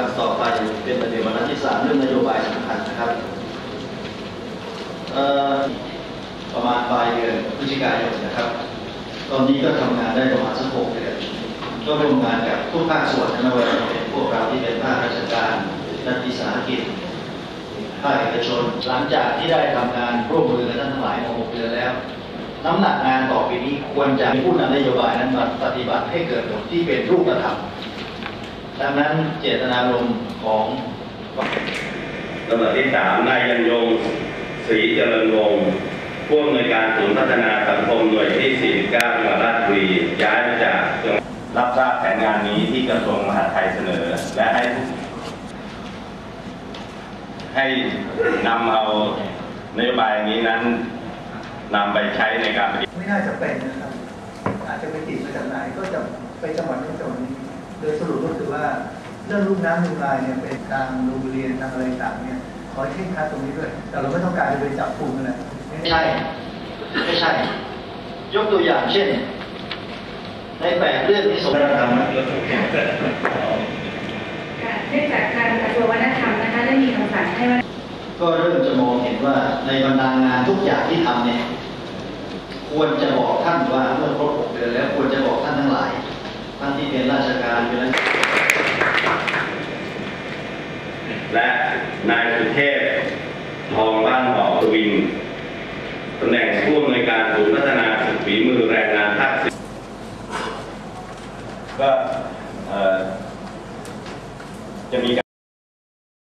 ครับต่อไปเป็นประเด็นวาระที่สามเรื่องนโยบายสำคัญนะครับประมาณปลายเดือนพฤศจิกายนนะครับ ตอนนี้ก็ทำงานได้ประมาณสักหกเดือนก็ร่วมงานกับทุกภาคส่วนนะว่าเป็นพวกเราที่เป็นภาคราชการรัฐวิสาหกิจภาคเอกชน หลังจากที่ได้ทำงานร่วมมือกันทั้งหลายมาหกเดือนแล้ว น้ำหนักงานต่อไปนี้ควรจะมีผู้นำนโยบายนั้นมาปฏิบัติให้เกิดผลที่เป็นรูปธรรม ดังนั้นเจตนารมณ์ของลำดับที่สามนายยันยงศรีเจริญวงศ์ผู้อำนวยการศูนย์พัฒนาสังคมหน่วยที่ 49จังหวัดราชบุรีย้ายมาจากจังรับทราบแผนงานนี้ที่กระทรวงมหาดไทยเสนอ และให้ ให้นำเอานโยบายนี้นั้นนำไปใช้ในการปฏิไม่น่าจะเป็นนะครับ อาจจะไปติดมาจากไหนก็จะไปจังหวัดนู้นจังหวัดนี้ โดยสรุปก็คือว่าเรื่องลูกน้ำลูกลายเนี่ยเป็นทางโรงเรียนทางอะไรต่างเนี่ยขอให้เคร่งครัดตรงนี้ด้วย แต่เราไม่ต้องการจะไปจับกลุ่มอะไรไม่ใช่ไม่ใช่ ยกตัวอย่างเช่น ในแปดเรื่องที่สมรธรรมค่ะเนื่องจากการกระทรวงวัฒนธรรมนะคะได้มีคำสั่งให้ว่าก็เริ่มจะมองเห็นว่าในบรรดางานทุกอย่างที่ทำเนี่ยควรจะบอกท่านว่าเมื่อครบหกเดือนแล้วควรจะ ที่เป็นราชการเป็นชการและนายสุเทพทองบ้านหอสวินตำแหน่งผู้อำนวยการศูนย์พัฒนาฝีมือแรงงานภาคสิก็จะมีก